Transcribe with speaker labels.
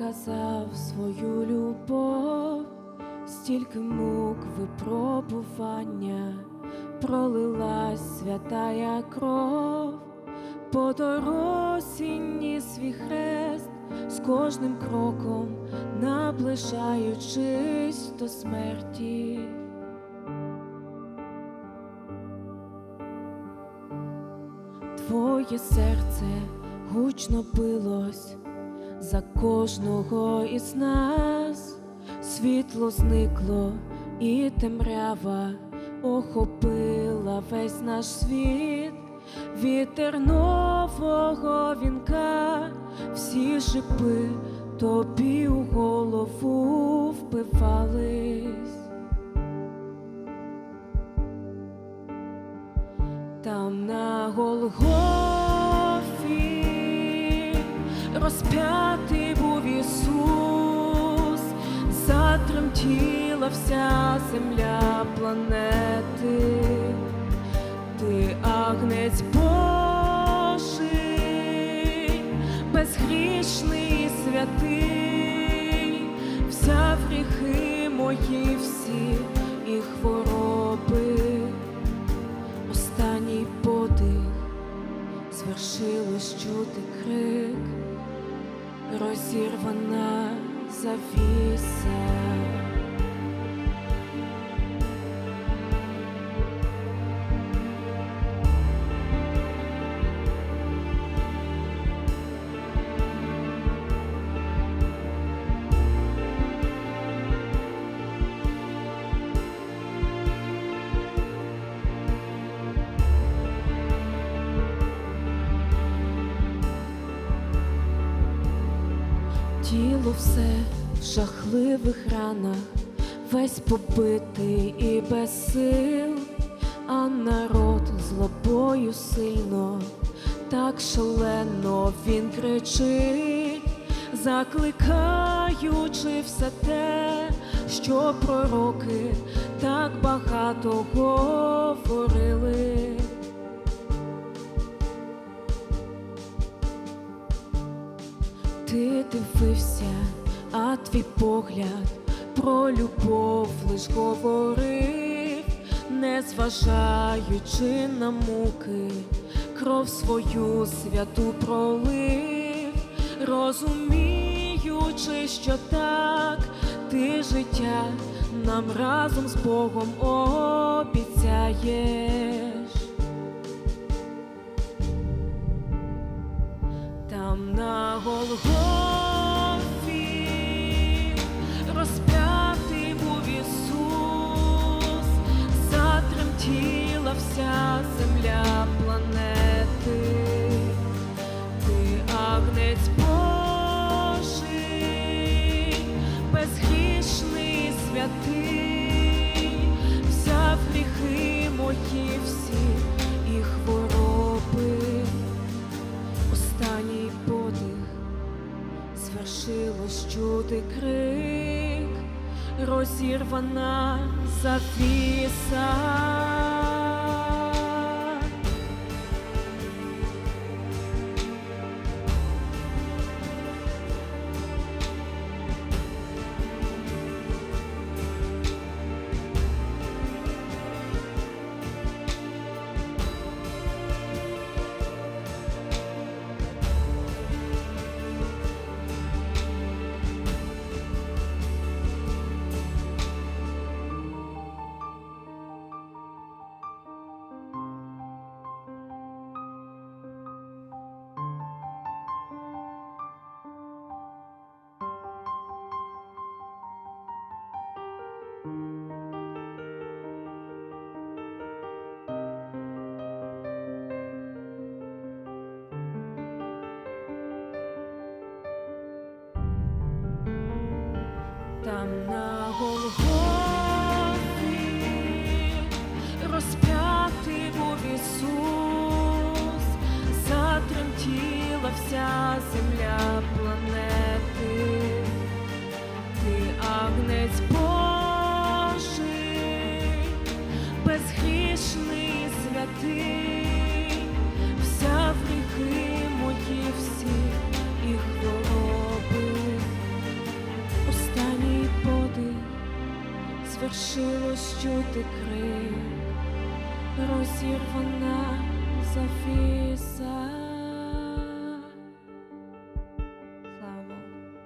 Speaker 1: показав свою любов, стільки мук випробування, пролилась святая кров, по дорозі свій хрест, з кожним кроком наближаючись до смерті. Твоє серце гучно билось за кожного із нас, світло зникло, і темрява охопила весь наш світ, вітер нового вінка, всі шипи тобі у голову впивались. Там на Голгофі розп'ятий був Ісус, затремтіла вся земля планети, ти агнець Божий, безгрішний і святий, взяв гріхи мої всі і хвороби. Останній подих, звершилось чути крик, розірвана завіса. Тіло все в жахливих ранах, весь побитий і без сил, а народ злобою сильно, так шалено він кричить, закликаючи все те, що пророки так багато говорили. Ти дивився, а твій погляд про любов лиш говорив, не зважаючи на муки, кров свою святу пролив, розуміючи, що так ти життя нам разом з Богом обіцяєш. На Голгофі звершилось крик, розірвана завіса. вся земля планети, ти агнець Божий, безгрішний святий, вся в ріки мої всі і хвороби, останній подих звершилось чути крик, розірвана зафіса.